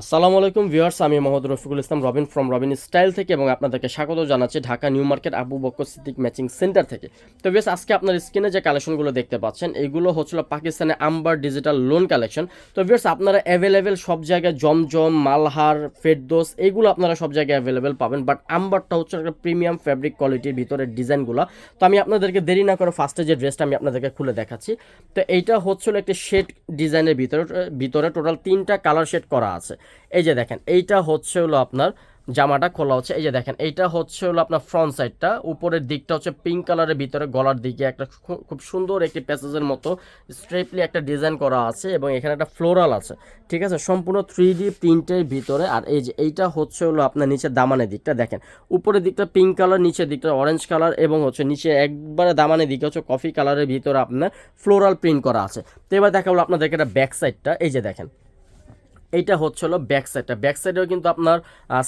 আসসালামু আলাইকুম ভিউয়ার্স, আমি Mohammad Rafiqul Islam, Robin from Robin style থেকে এবং আপনাদেরকে স্বাগত জানাচ্ছি Dhaka new market Abu Bakar Siddique matching centre থেকে। তো ভিউয়ার্স, আজকে আপনার স্ক্রিনে যে কালেকশনগুলো দেখতে পাচ্ছেন, এগুলো হচ্ছিল পাকিস্তানের আম্বার ডিজিটাল লোন কালেকশন। তো ভিউয়ার্স, আপনারা অ্যাভেলেবেল সব জায়গায় জমজম, মালহার, ফেরদোস, এগুলো আপনারা সব জায়গায় অ্যাভেলেবেল পাবেন। বাট আম্বারটা হচ্ছে একটা প্রিমিয়াম ফ্যাব্রিক কোয়ালিটির ভিতরে ডিজাইনগুলো। তো আমি আপনাদেরকে দেরি না করে ফার্স্টে যে ড্রেসটা আমি আপনাদেরকে খুলে দেখাচ্ছি, তো এইটা হচ্ছিল একটি শেড ডিজাইনের ভিতরে ভিতরে টোটাল তিনটা কালার শেড করা আছে। এই যে দেখেন, এইটা হচ্ছে হলো আপনার জামাটা খোলা হচ্ছে। এই যে দেখেন, এইটা হচ্ছে হলো আপনার ফ্রন্ট সাইডটা উপরের দিকটা হচ্ছে পিঙ্ক কালারের ভিতরে গলার দিকে একটা খুব সুন্দর একটি প্যাসেজের মতো স্ট্রেপলি একটা ডিজাইন করা আছে এবং এখানে একটা ফ্লোরাল আছে। ঠিক আছে? সম্পূর্ণ থ্রি ডি প্রিন্টের ভিতরে। আর এই যে এইটা হচ্ছে হলো আপনার নিচে দামানের দিকটা। দেখেন, উপরের দিকটা পিঙ্ক কালার নিচের দিকটা অরেঞ্জ কালার এবং হচ্ছে নিচে একবারে দামানের দিকে হচ্ছে কফি কালারের ভিতরে আপনার ফ্লোরাল প্রিন্ট করা আছে। তো এবার দেখা হলো আপনাদেরকে একটা ব্যাক সাইডটা এই যে দেখেন এইটা হচ্ছে হলো ব্যাক সাইডটা ব্যাক সাইডেও কিন্তু আপনার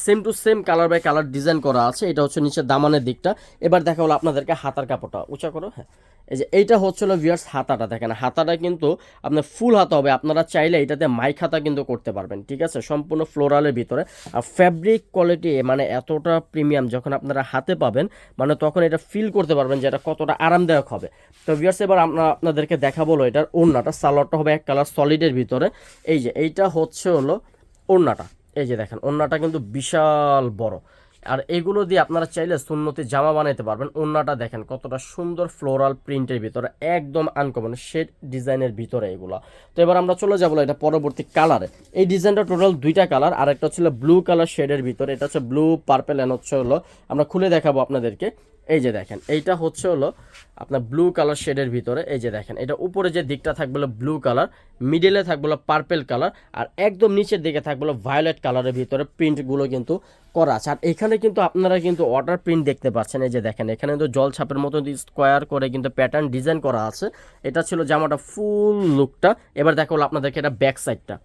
same to same colour by colour design করা আছে। এটা হচ্ছে নিচে দামানের দিকটা। এবার দেখা হলো আপনাদেরকে হাতার কাপড়টা। উঁচা করো হ্যাঁ। এই যে এইটা হচ্ছে হলো ভিয়ার্স হাতাটা, দেখেন। হাতাটা কিন্তু আপনার ফুল হাতা হবে। আপনারা চাইলে এটাতে মাইক হাতা কিন্তু করতে পারবেন, ঠিক আছে? সম্পূর্ণ ফ্লোরালের ভিতরে। আর ফ্যাব্রিক কোয়ালিটি মানে এতটা প্রিমিয়াম যখন আপনারা হাতে পাবেন মানে তখন এটা ফিল করতে পারবেন যে এটা কতটা আরামদায়ক হবে। তো ভিয়ার্স এবার আমরা আপনাদেরকে দেখাবো এটার ওড়নাটা। সালোয়ারটা হবে এক কালার সলিডের ভিতরে। এই যে এইটা হচ্ছে হলো ওড়নাটা। এই যে দেখেন, ওড়নাটা কিন্তু বিশাল বড়। আর এগুলো দিয়ে আপনারা চাইলে সুন্নতি জামা বানাইতে পারবেন। ওড়নাটা দেখেন, কতটা সুন্দর ফ্লোরাল প্রিন্টের ভিতরে, একদম আনকমন শেড ডিজাইনের ভিতরে এগুলো। তো এবার আমরা চলে যাব এটা পরবর্তী কালারে এই ডিজাইনটা টোটাল দুইটা কালার আর একটা হচ্ছে ব্লু কালার শেডের ভিতরে, এটা হচ্ছে ব্লু পার্পেল অ্যান্ড হচ্ছে হলো, আমরা খুলে দেখাবো আপনাদেরকে। এই যে দেখেন, এইটা হচ্ছে হলো আপনার ব্লু কালার শেডের ভিতরে, এই যে দেখেন, এটা উপরে যে দিকটা থাকবে ব্লু কালার মিডলে থাকবে পার্পেল কালার আর একদম নিচের দিকে থাকবে ভায়োলেট কালারের ভিতরে প্রিন্টগুলো কিন্তু করা আছে। আর এখানে কিন্তু আপনারা কিন্তু ওয়াটার প্রিন্ট দেখতে পাচ্ছেন, এই যে দেখেন, এখানে কিন্তু জল ছাপের মতো স্কোয়ার করে কিন্তু প্যাটার্ন ডিজাইন করা আছে। এটা ছিল জামাটা ফুল লুকটা এবার দেখা হলো আপনাদেরকে এটা ব্যাক সাইডটা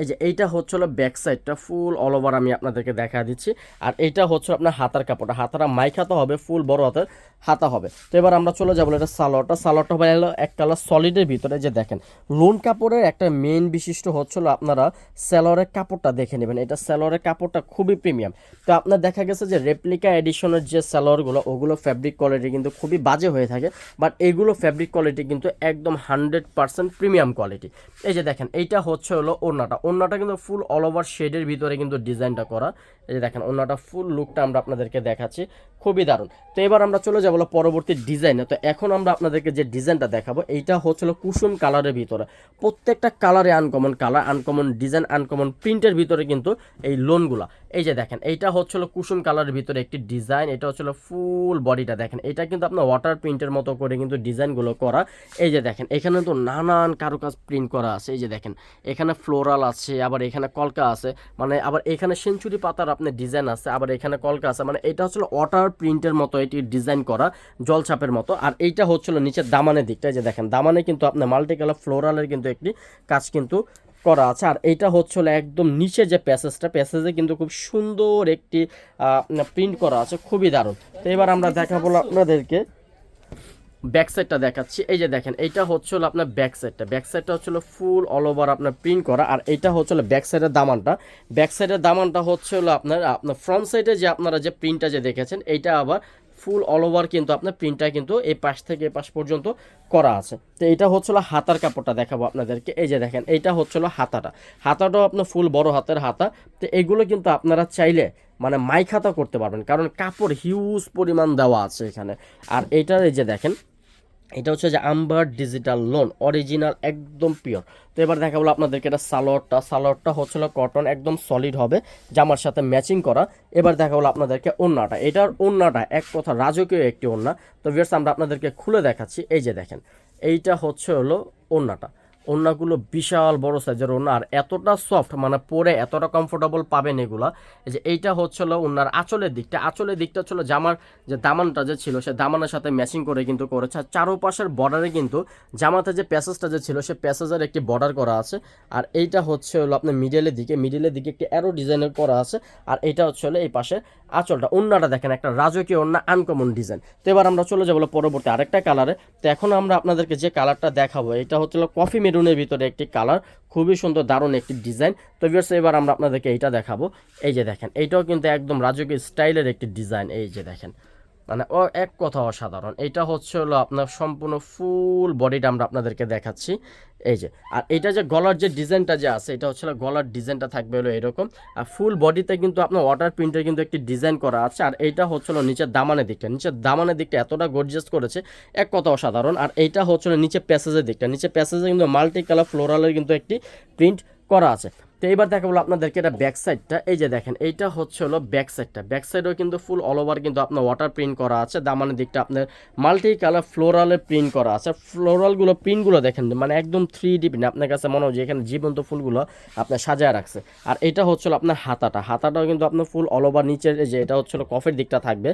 এই যে এইটা হচ্ছে হলো ব্যাক সাইডটা ফুল অল ওভার আমি আপনাদেরকে দেখা দিচ্ছি। আর এইটা হচ্ছে আপনার হাতার কাপড়টা। হাতারা মাইক হাতা হবে ফুল বড় হাতের হাতা হবে। তো এবার আমরা চলে যাব এটা সালোয়ারটা। সালোয়ারটা হবে হলো এক কালার সলিডের ভিতরে। যে দেখেন লোন কাপড়ের একটা মেন বিশিষ্ট হচ্ছিল আপনারা স্যালোয়ারের কাপড়টা দেখে নেবেন। এটা স্যালোয়ারের কাপড়টা খুবই প্রিমিয়াম তো আপনার দেখা গেছে যে রেপ্লিকা এডিশনের যে স্যালোয়ারগুলো ওগুলো ফ্যাব্রিক কোয়ালিটি কিন্তু খুবই বাজে হয়ে থাকে। বাট এইগুলো ফ্যাব্রিক কোয়ালিটি কিন্তু একদম হান্ড্রেড পার্সেন্ট প্রিমিয়াম কোয়ালিটি এই যে দেখেন, এইটা হচ্ছে হলো ওড়নাটা। ওড়নাটা কিন্তু ফুল অল ওভার শেডের ভিতরে কিন্তু ডিজাইনটা করা। এই যে দেখেন ওড়নাটা ফুল লুকটা আমরা আপনাদেরকে দেখাচ্ছি। খুবই দারুণ। তো এবার আমরা চলে যাব পরবর্তী ডিজাইনে তো এখন আমরা আপনাদেরকে যে ডিজাইনটা দেখাবো, এইটা হচ্ছিল কুসুম কালারের ভিতরে। প্রত্যেকটা কালারে uncommon colour uncommon design uncommon প্রিন্টের ভিতরে কিন্তু এই লোনগুলা এই যে দেখেন, এইটা হচ্ছিল কুসুম কালারের ভিতরে একটি ডিজাইন এটা হচ্ছিল ফুল বডিটা দেখেন। এটা কিন্তু আপনার ওয়াটার প্রিন্টের মতো করে কিন্তু ডিজাইনগুলো করা। এই যে দেখেন, এখানে তো নানান কারুকাজ প্রিন্ট করা আছে। এই যে দেখেন, এখানে ফ্লোরাল আছে আবার এখানে কলকা আছে। মানে আবার এখানে সেঞ্চুরি পাতার আপনার ডিজাইন আছে, আবার এখানে কলকা আছে। মানে এটা হচ্ছিল ওয়াটার প্রিন্টের মতো এটি ডিজাইন করা, জলছাপের মতো। আর এইটা হচ্ছিল নিচের দামানের দিকটা যে দেখেন, দামানে কিন্তু আপনার মাল্টি কালার ফ্লোরালের কিন্তু একটি কাজ কিন্তু করা আছে। আর এইটা হচ্ছিল একদম নিচে যে প্যাসেজটা প্যাসেজে কিন্তু খুব সুন্দর একটি প্রিন্ট করা আছে, খুবই দারুণ। তো এবার আমরা দেখাবো আপনাদেরকে ব্যাক সাইডটা দেখাচ্ছি। এই যে দেখেন, এইটা হচ্ছে হলো আপনার ব্যাক সাইডটা ব্যাক সাইডটা হচ্ছে হলো ফুল অল ওভার আপনার প্রিন্ট করা। আর এইটা হচ্ছে হলো ব্যাক সাইডের দামানটা। ব্যাক সাইডের দামানটা হচ্ছে হলো আপনার আপনার ফ্রন্ট সাইডে যে আপনারা যে প্রিন্টটা যে দেখেছেন, এইটা আবার ফুল অল ওভার কিন্তু আপনার প্রিন্টটা কিন্তু এই পাশ থেকে এই পাশ পর্যন্ত করা আছে। তো এটা হচ্ছিল হাতার কাপড়টা দেখাবো আপনাদেরকে। এই যে দেখেন, এইটা হচ্ছিল হাতাটা। হাতাটাও আপনার ফুল বড় হাতের হাতা। তো এগুলো কিন্তু আপনারা চাইলে মানে মাইক হাতা করতে পারবেন। কারণ কাপড় হিউজ পরিমাণ দেওয়া আছে এখানে। আর এইটার এই যে দেখেন এটা হচ্ছে যে আম্বার ডিজিটাল লোন অরিজিনাল একদম পিওর তো এবার দেখা বলো আপনাদেরকে এটা সালোয়ারটা। সালোয়ারটা হচ্ছিল কটন একদম সলিড হবে, জামার সাথে ম্যাচিং করা। এবার দেখা বলো আপনাদেরকে ওন্নাটা এটার ওন্নাটা এক কথা রাজকীয় একটি ওন্না তো ভিয়ার্স আমরা আপনাদেরকে খুলে দেখাচ্ছি। এই যে দেখেন, এইটা হচ্ছে হলো ওন্নাটা ওড়নাগুলো বিশাল বড় সাইজের ওড়না আর এতটা সফট মানে পরে এতটা কমফোর্টেবল পাবেন এগুলা। যে এইটা হচ্ছিল ওনার আঁচলের দিকটা। আঁচলের দিকটা ছিল জামার যে দামানটা যে ছিল, সে দামানের সাথে ম্যাচিং করে কিন্তু করেছে। আর চারোপাশের বর্ডারে কিন্তু জামাতে যে প্যাসেজটা যে ছিল, সে প্যাসেজের একটি বর্ডার করা আছে। আর এইটা হচ্ছে হলো আপনার মিডলের দিকে। মিডলের দিকে একটি অ্যারো ডিজাইনের করা আছে। আর এটা হচ্ছে হলো এই পাশে আঁচলটা। ওন্নাটা দেখেন, একটা রাজকীয় ওন্না আনকমন ডিজাইন তো এবার আমরা চলে যাব পরবর্তী আরেকটা কালারে তো এখন আমরা আপনাদেরকে যে কালারটা দেখাবো, এটা হচ্ছিল কফি মেরুন মেরুনের ভিতরে একটি কালার, খুবই সুন্দর, দারুণ একটি ডিজাইন। তো ভিউয়ার্স এবার আমরা আপনাদেরকে এইটা দেখাবো। এই যে দেখেন, এইটাও কিন্তু একদম রাজকীয় স্টাইলের একটি ডিজাইন, এই যে দেখেন। মানে ও এক কথা অসাধারণ। এটা হচ্ছে হলো আপনার সম্পূর্ণ ফুল বডিটা আমরা আপনাদেরকে দেখাচ্ছি। এই যে, আর এটা যে গলার যে ডিজাইনটা যে আছে, এটা হচ্ছে গলার ডিজাইনটা থাকবে হলো এরকম। আর ফুল বডিতে কিন্তু আপনার ওয়াটার প্রিন্টের কিন্তু একটি ডিজাইন করা আছে, আর এইটা হচ্ছিল নিচের দামানের দিকটা। নিচের দামানের দিকটা এতটা গর্জিয়াস করেছে, এক কথা অসাধারণ। আর এইটা হচ্ছিল নিচে প্যাসেজের দিকটা। নিচে প্যাসেজে কিন্তু মাল্টি কালার ফ্লোরালের কিন্তু একটি প্রিন্ট করা আছে। তো এবার দেখা বলো আপনাদেরকে এটা ব্যাক সাইডটা এই যে দেখেন, এইটা হচ্ছে হলো ব্যাক সাইডটা ব্যাক কিন্তু ফুল অল ওভার কিন্তু আপনার ওয়াটার প্রিন্ট করা আছে। দামানের দিকটা আপনার মাল্টি কালার ফ্লোরালের প্রিন্ট করা আছে। ফ্লোরালগুলো প্রিন্টগুলো দেখেন মানে একদম থ্রি ডি প্রিন্ট আপনার কাছে মনে হয় যে এখানে জীবন্ত ফুলগুলো আপনার সাজায় রাখছে। আর এটা হচ্ছিল আপনার হাতাটা। হাতাটাও কিন্তু আপনার ফুল অল ওভার নিচের যে এটা হচ্ছিল কফের দিকটা থাকবে।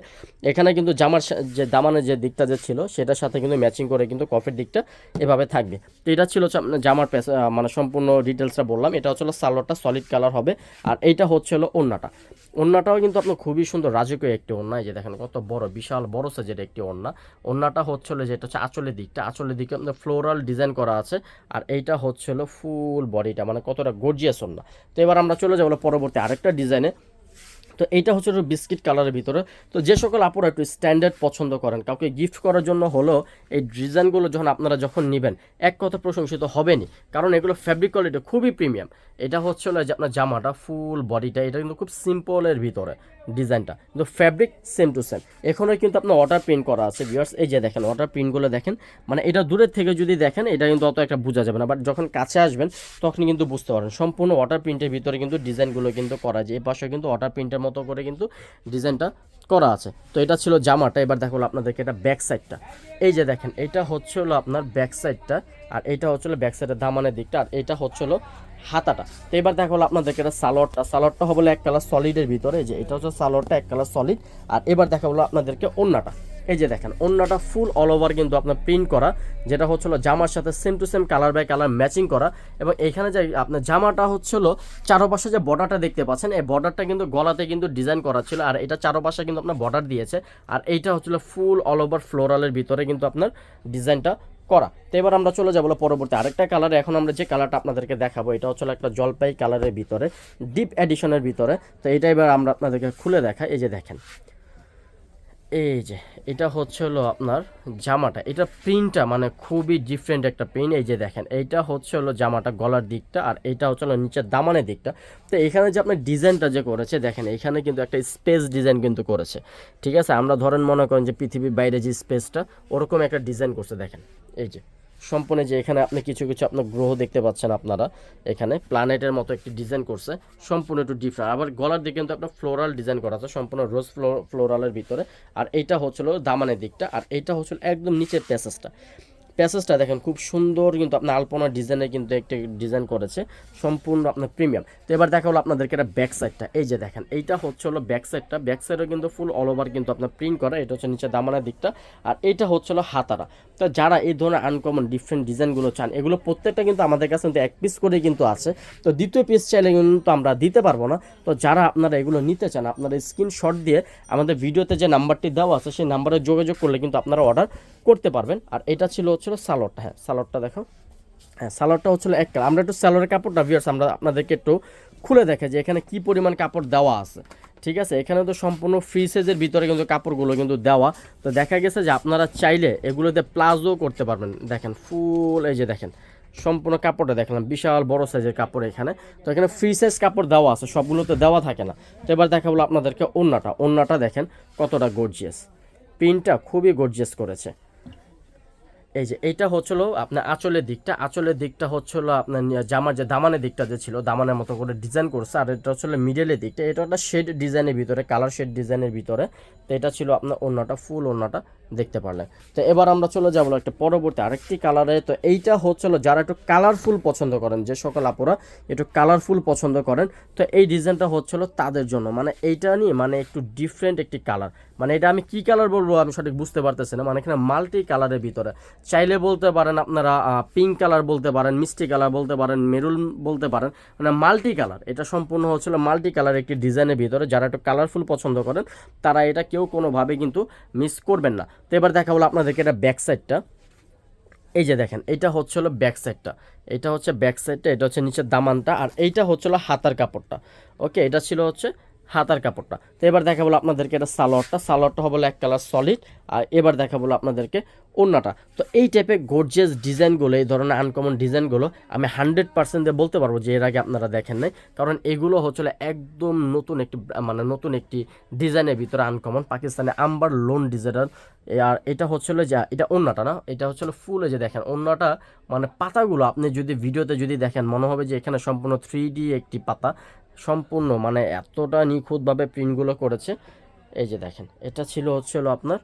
এখানে কিন্তু জামার যে দামানের যে দিকটা যে ছিল, সেটার সাথে কিন্তু ম্যাচিং করে কিন্তু কফের দিকটা এভাবে থাকবে। তো এটা ছিল হচ্ছে আপনার জামার মানে সম্পূর্ণ ডিটেলসটা বললাম। এটা হচ্ছিল সালোয়ারটা সলিড কালার হবে। আর এইটা হচ্ছে হলো ওন্নাটা ওন্নাটাও কিন্তু আপনার খুবই সুন্দর রাজকীয় একটি ওন্না যে দেখেন কত বড়, বিশাল, বড় সাইজের একটি ওন্না ওন্নাটা হচ্ছে হলো যেটা হচ্ছে আঁচলের দিকটা। আঁচলের দিকে আপনার ফ্লোরাল ডিজাইন করা আছে। আর এইটা হচ্ছে হলো ফুল বডিটা মানে কতটা গর্জিয়াস ওন্না তো এবার আমরা চলে যাব পরবর্তী আরেকটা ডিজাইনে তো এইটা হচ্ছে বিস্কিট কালারের ভিতরে। তো যে সকল আপুরা একটু স্ট্যান্ডার্ড পছন্দ করেন, কাউকে গিফট করার জন্য হলো এই ডিজাইনগুলো যখন আপনারা যখন নেবেন, এক কথা প্রশংসিত হবেনি কারণ এগুলো ফ্যাব্রিক কোয়ালিটি খুবই প্রিমিয়াম এটা হচ্ছে হলো যে আপনার জামাটা ফুল বডিটা এটা কিন্তু খুব সিম্পলের ভিতরে ডিজাইনটা। কিন্তু ফ্যাব্রিক সেম টু সেম এখানে কিন্তু আপনার ওয়াটার প্রিন্ট করা আছে ভিউয়ার্স এই যে দেখেন ওয়াটার প্রিন্টগুলো দেখেন মানে এটা দূরের থেকে যদি দেখেন, এটা কিন্তু অত একটা বোঝা যাবে না। বাট যখন কাছে আসবেন, তখন কিন্তু বুঝতে পারেন সম্পূর্ণ ওয়াটার প্রিন্টের ভিতরে কিন্তু ডিজাইনগুলো কিন্তু করা যায় এই পাশে কিন্তু ওয়াটার প্রিন্টের মতো করে কিন্তু ডিজাইনটা করা আছে। তো এটা ছিল জামাটা। এবার দেখো আপনাদেরকে এটা ব্যাক সাইডটা এই যে দেখেন, এটা হচ্ছে হলো আপনার ব্যাক সাইডটা আর এটা হচ্ছে হলো ব্যাক সাইডের দামানের দিকটা। আর এটা হচ্ছে হলো হাতাটা। তো এবার দেখা হলো আপনাদেরকে এটা সালোয়ারটা। সালোয়ারটা হবে এক কালার সলিডের ভিতরে। যে এটা হচ্ছে সালোয়ারটা, এক কালার সলিড আর এবার দেখা হলো আপনাদেরকে অন্যটা এই যে দেখেন অন্যটা ফুল অল ওভার কিন্তু আপনার প্রিন্ট করা, যেটা হচ্ছিল জামার সাথে same to same colour by colour matching করা। এবং এখানে যে আপনার জামাটা হচ্ছিল চারোপাশে যে বর্ডারটা দেখতে পাচ্ছেন, এই বর্ডারটা কিন্তু গলাতে কিন্তু ডিজাইন করা ছিল। আর এটা চারোপাশে কিন্তু আপনার বর্ডার দিয়েছে। আর এইটা হচ্ছিল ফুল অল ওভার ফ্লোরালের ভিতরে কিন্তু আপনার ডিজাইনটা করা। তো এবার আমরা চলে যাব পরবর্তী আরেকটা কালারে এখন আমরা যে কালারটা আপনাদেরকে দেখাবো, এটা হচ্ছে একটা জলপাই কালারের ভিতরে ডিপ এডিশনের ভিতরে। তো এটা এবার আমরা আপনাদেরকে খুলে দেখাই। এই যে দেখেন এই যে, এটা হচ্ছে হলো আপনার জামাটা। এটা প্রিন্টটা মানে খুবই ডিফারেন্ট একটা প্রিন্ট এই যে দেখেন, এইটা হচ্ছে হলো জামাটা গলার দিকটা আর এটা হচ্ছে হলো নিচের দামানের দিকটা। তো এখানে যে আপনার ডিজাইনটা যে করেছে, দেখেন, এখানে কিন্তু একটা স্পেস ডিজাইন কিন্তু করেছে। ঠিক আছে? আমরা ধরেন মনে করেন যে পৃথিবীর বাইরে যে স্পেসটা ওরকম একটা ডিজাইন করছে, দেখেন। এই যে সম্পূর্ণ যে এখানে আপনি কিছু কিছু আপনার গ্রহ দেখতে পাচ্ছেন আপনারা। এখানে প্ল্যানেটের মতো একটি ডিজাইন করছে, সম্পূর্ণ একটু ডিফারেন্ট আবার গলার দিকে কিন্তু আপনার ফ্লোরাল ডিজাইন করা আছে, সম্পূর্ণ রোজ ফ্লোরালের ভিতরে। আর এইটা হচ্ছিল দামানের দিকটা, আর এইটা হচ্ছিল একদম নিচের প্যাসেজটা। প্যাসেজটা দেখেন, খুব সুন্দর কিন্তু আপনার আলপনা ডিজাইনে কিন্তু একটি ডিজাইন করেছে, সম্পূর্ণ আপনার প্রিমিয়াম। তো এবার দেখা হলো আপনাদেরকে এটা ব্যাক সাইডটা এই যে দেখেন, এইটা হচ্ছে হলো ব্যাক সাইডটা ব্যাক সাইডও কিন্তু ফুল অল ওভার কিন্তু আপনার প্রিন্ট করা, এটা হচ্ছে নিচে দামানের দিকটা। আর এইটা হচ্ছে হলো হাতারা। তো যারা এই ধরনের আনকমন ডিফারেন্ট ডিজাইনগুলো চান, এগুলো প্রত্যেকটা কিন্তু আমাদের কাছে কিন্তু এক পিস করে কিন্তু আছে। তো দ্বিতীয় পিস চাইলে কিন্তু আমরা দিতে পারব না। তো যারা আপনারা এগুলো নিতে চান, আপনারা স্ক্রিনশট দিয়ে আমাদের ভিডিওতে যে নাম্বারটি দেওয়া আছে, সেই নাম্বারে যোগাযোগ করলে কিন্তু আপনারা অর্ডার করতে পারবেন। আর এটা ছিল হচ্ছিল সালোয়ারটা হ্যাঁ সালোয়ারটা দেখো। হ্যাঁ সালোয়ারটা হচ্ছিল এক কালার। আমরা একটু সালোয়ারের কাপড়টা ভিউয়ার্স আমরা আপনাদেরকে একটু খুলে দেখে যে এখানে কি পরিমাণ কাপড় দেওয়া আছে। ঠিক আছে? এখানে তো সম্পূর্ণ ফ্রি সাইজের ভিতরে কিন্তু কাপড়গুলো কিন্তু দেওয়া। তো দেখা গেছে যে আপনারা চাইলে এগুলোতে প্লাজো করতে পারবেন। দেখেন, ফুল, এই যে দেখেন, সম্পূর্ণ কাপড়টা দেখলাম, বিশাল বড় সাইজের কাপড় এখানে। তো এখানে ফ্রি সাইজ কাপড় দেওয়া আছে, সবগুলোতে দেওয়া থাকে না। তো এবার দেখা হলো আপনাদেরকে ওন্নাটা ওন্নাটা দেখেন কতটা গর্জিয়াস প্রিন্টটা খুবই গর্জিয়াস করেছে। এই যে এইটা হচ্ছিল আপনার আঁচলের দিকটা। আঁচলের দিকটা হচ্ছিল আপনার জামার যে দামানের দিকটা যে ছিল, দামানের মতো করে ডিজাইন করছে। আর এটা হচ্ছিল মিডলের দিকটা। এটা একটা শেড ডিজাইনের ভিতরে কালার শেড ডিজাইনের ভিতরে। তো এটা ছিল আপনার ওড়নাটা ফুল ওড়নাটা দেখতে পারলেন। তো এবার আমরা চলে যাব একটা পরবর্তী আরেকটি কালারে তো এইটা হচ্ছিল যারা একটু কালারফুল পছন্দ করেন, যে সকল আপুরা একটু কালারফুল পছন্দ করেন, তো এই ডিজাইনটা হচ্ছিল তাদের জন্য। মানে এইটা নিয়ে মানে একটু ডিফারেন্ট একটি কালার মানে এটা আমি কি কালার বলব আমি সঠিক বুঝতে পারতেছি না। মানে এখানে মাল্টি কালারের ভিতরে। চাইলে বলতে পারেন আপনারা পিঙ্ক কালার বলতে পারেন মিষ্টি কালার বলতে পারেন মেরুন বলতে পারেন। মানে মাল্টি কালার এটা সম্পূর্ণ হচ্ছিল মাল্টি কালার একটি ডিজাইনের ভিতরে। যারা একটু কালারফুল পছন্দ করেন, তারা এটা কেউ কোনোভাবে কিন্তু মিস করবেন না। তো এবার দেখা হলো আপনাদেরকে এটা ব্যাক সাইডটা এই যে দেখেন, এটা হচ্ছে হলো ব্যাক সাইডটা এটা হচ্ছে ব্যাক সাইডটা এটা হচ্ছে নিচের দামানটা, আর এইটা হচ্ছে হলো হাতার কাপড়টা। ওকে, এটা ছিল হচ্ছে হাতার কাপড়টা। তো এবার দেখা বলো আপনাদেরকে এটা সালোয়ারটা। সালোয়ারটা হবে এক কালার সলিড আর এবার দেখা বলো আপনাদেরকে ওন্নাটা তো এই টাইপের গোর্জিয়াস ডিজাইনগুলো এই ধরনের আনকমন ডিজাইনগুলো আমি হান্ড্রেড পার্সেন্ট বলতে পারব যে এর আগে আপনারা দেখেন নাই। কারণ এগুলো হচ্ছে একদম নতুন একটি মানে নতুন একটি ডিজাইনের ভিতরে আনকমন পাকিস্তানে আম্বার লোন ডিজাইনার আর এটা হচ্ছিল যে, এটা ওন্নাটা না, এটা হচ্ছিল ফুলে যে দেখেন ওন্নাটা মানে পাতাগুলো আপনি যদি ভিডিওতে যদি দেখেন, মনে হবে যে এখানে সম্পূর্ণ থ্রি একটি পাতা। সম্পূর্ণ মানে এতটা নিখুঁতভাবে প্রিন্টগুলো করেছে। এই যে দেখেন, এটা ছিল হচ্ছিল আপনার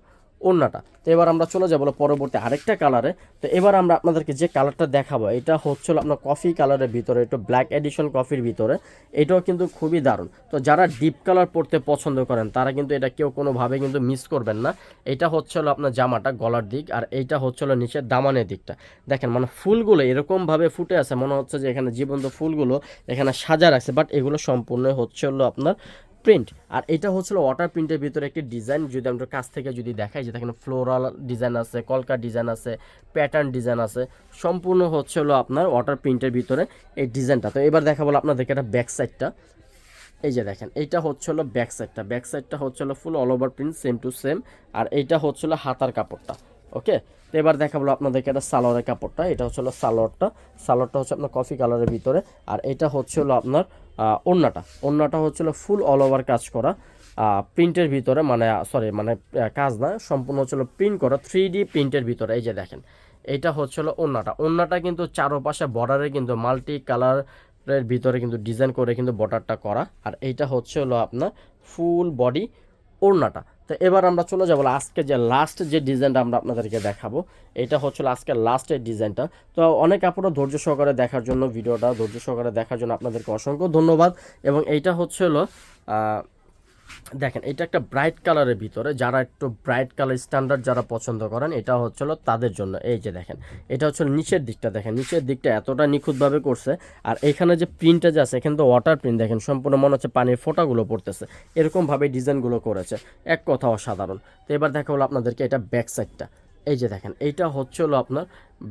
ওন্নাটা তো এবার আমরা চলে যাব পরবর্তী আরেকটা কালারে তো এবার আমরা আপনাদেরকে যে কালারটা দেখাবো, এটা হচ্ছিল আপনার কফি কালারের ভিতরে, একটু ব্ল্যাক এডিশন কফির ভিতরে। এটাও কিন্তু খুবই দারুণ। তো যারা ডিপ কালার পরতে পছন্দ করেন, তারা কিন্তু এটা কেউ কোনোভাবে কিন্তু মিস করবেন না। এটা হচ্ছিল আপনার জামাটা গলার দিক, আর এইটা হচ্ছিল নিচের দামানের দিকটা। দেখেন মানে ফুলগুলো এরকমভাবে ফুটে আছে, মনে হচ্ছে যে এখানে জীবন্ত ফুলগুলো এখানে সাজা রাখছে বাট এগুলো সম্পূর্ণ হচ্ছে হলো আপনার প্রিন্ট আর এটা হচ্ছিল ওয়াটার প্রিন্টের ভিতরে একটি ডিজাইন যদি আমরা কাছ থেকে যদি দেখাই যে এখানে ফ্লোরাল ডিজাইন আছে, কলকা ডিজাইন আছে প্যাটার্ন ডিজাইন আছে, সম্পূর্ণ হচ্ছে হলো আপনার ওয়াটার প্রিন্টের ভিতরে এই ডিজাইনটা তো এবার দেখা বলো আপনাদেরকে এটা ব্যাক সাইডটা এই যে দেখেন, এইটা হচ্ছে ব্যাক সাইডটা ব্যাক সাইডটা হচ্ছে হলো full all over print same to same আর এইটা হচ্ছে হলো হাতার কাপড়টা ওকে তো এবার দেখা বলো আপনাদেরকে এটা সালোয়ারের কাপড়টা, এটা হচ্ছে সালোয়ারটা। সালোয়ারটা হচ্ছে আপনার কফি কালারের ভিতরে, আর এটা হচ্ছে হলো আপনার আহ, ওড়নাটা। হচ্ছিল হচ্ছে ফুল অল ওভার কাজ করা। প্রিন্টের ভিতরে মানে সরি মানে কাজ না সম্পূর্ণ হচ্ছিল প্রিন্ট করা থ্রি ডি প্রিন্টের ভিতরে এই যে দেখেন। এটা হচ্ছিল ওন্নাটা ওড়নাটা কিন্তু চারোপাশে বর্ডারে কিন্তু মাল্টি কালারের ভিতরে কিন্তু ডিজাইন করে কিন্তু বর্ডারটা করা। আর এইটা হচ্ছে হলো আপনার ফুল বডি ওড়নাটা। তো এবার আমরা চলে যাব আজকে যে লাস্ট যে ডিজাইনটা আমরা আপনাদেরকে দেখাবো, এটা হচ্ছিল আজকে লাস্টের ডিজাইনটা তো অনেক আপনারা ধৈর্য সহকারে দেখার জন্য, ভিডিওটা ধৈর্য সহকারে দেখার জন্য আপনাদেরকে অসংখ্য ধন্যবাদ। এবং এইটা হচ্ছে হলো দেখেন, এটা একটা ব্রাইট কালারের ভিতরে যারা একটু ব্রাইট কালার স্ট্যান্ডার্ড যারা পছন্দ করেন, এটা হচ্ছিল তাদের জন্য। এই যে দেখেন, এটা হচ্ছে নিচের দিকটা দেখেন, নিচের দিকটা এতটা নিখুঁতভাবে করছে। আর এখানে যে প্রিন্টটা যে আছে, এখানে তো ওয়াটার প্রিন্ট দেখেন, সম্পূর্ণ মনে হচ্ছে পানির ফোঁটাগুলো পড়তেছে। এরকমভাবে ডিজাইনগুলো করেছে। এক কথা অসাধারণ। তো এবার দেখা হলো আপনাদেরকে এটা ব্যাক সাইডটা এই যে দেখেন, এইটা হচ্ছে হলো আপনার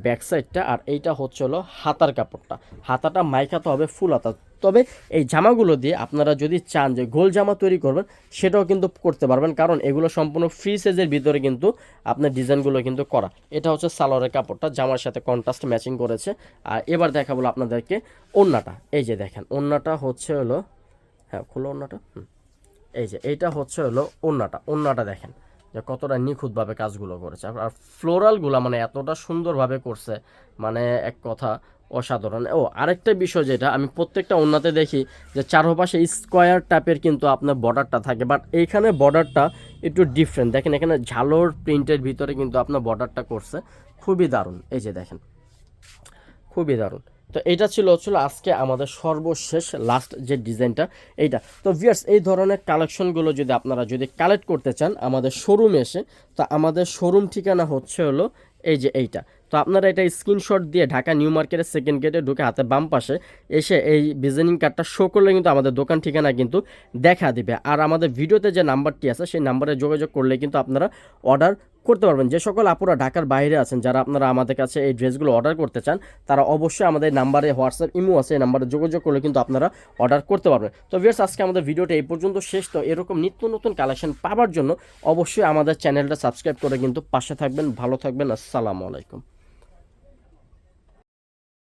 ব্যাক সাইডটা আর এইটা হচ্ছে হলো হাতার কাপড়টা। হাতাটা মাইকাতে হবে ফুল হাতা। তবে এই জামাগুলো দিয়ে আপনারা যদি চান যে গোল জামা তৈরি করবেন, সেটাও কিন্তু করতে পারবেন। কারণ এগুলো সম্পূর্ণ ফ্রি সাইজের ভিতরে কিন্তু আপনার ডিজাইনগুলো কিন্তু করা। এটা হচ্ছে সালোয়ারের কাপড়টা, জামার সাথে কন্ট্রাস্ট ম্যাচিং করেছে। আর এবার দেখা দেখাবো আপনাদেরকে ওন্নাটা এই যে দেখেন ওন্নাটা হচ্ছে হলো হ্যাঁ খোলো ওন্নাটা এই যে, এইটা হচ্ছে হলো ওন্নাটা ওন্নাটা দেখেন। যে কতটা নিখুঁতভাবে কাজগুলো করেছে। আর- ফ্লোরালগুলো মানে এতটা সুন্দরভাবে করছে মানে এক কথা অসাধারণ। ও, আরেকটা বিষয় যেটা আমি প্রত্যেকটা ওন্নাতে দেখি যে চারপাশে স্কোয়ার টাইপের কিন্তু আপনার বর্ডারটা থাকে, বাট এইখানে বর্ডারটা একটু ডিফারেন্ট দেখেন এখানে ঝালোর প্রিন্টের ভিতরে কিন্তু আপনার বর্ডারটা করছে। খুবই দারুণ। এই যে দেখেন, খুবই দারুণ। তো এটা ছিল হচ্ছিল আজকে আমাদের সর্বশেষ লাস্ট যে ডিজাইনটা এইটা। তো ভিয়ার্স এই ধরনের কালেকশনগুলো যদি আপনারা যদি কালেক্ট করতে চান আমাদের শোরুমে এসে, তো আমাদের শোরুম ঠিকানা হচ্ছে হলো এই যে এইটা। তো আপনারা এটা স্ক্রিনশট দিয়ে ঢাকা নিউ মার্কেটের সেকেন্ড গেটে ঢুকে হাতে বাম পাশে এসে এই ভিজিটিং কার্ডটা শো করলে কিন্তু আমাদের দোকান ঠিকানা কিন্তু দেখা দিবে। আর আমাদের ভিডিওতে যে নাম্বারটি আছে, সেই নাম্বারে যোগাযোগ করলে কিন্তু আপনারা অর্ডার করতে পারবেন। যে সকল আপুরা ঢাকার বাইরে আছেন, যারা আপনারা আমাদের কাছে এই ড্রেসগুলো অর্ডার করতে চান, তারা অবশ্যই আমাদের নাম্বারে হোয়াটসঅ্যাপ, ইমো আছে, এই নাম্বারে যোগাযোগ করলে কিন্তু আপনারা অর্ডার করতে পারবেন। তো ভিউয়ার্স আজকে আমাদের ভিডিওটা এই পর্যন্ত শেষ। তো এরকম নিত্য নতুন কালেকশন পাওয়ার জন্য অবশ্যই আমাদের চ্যানেলটা সাবস্ক্রাইব করে কিন্তু পাশে থাকবেন। ভালো থাকবেন। আসসালামু আলাইকুম।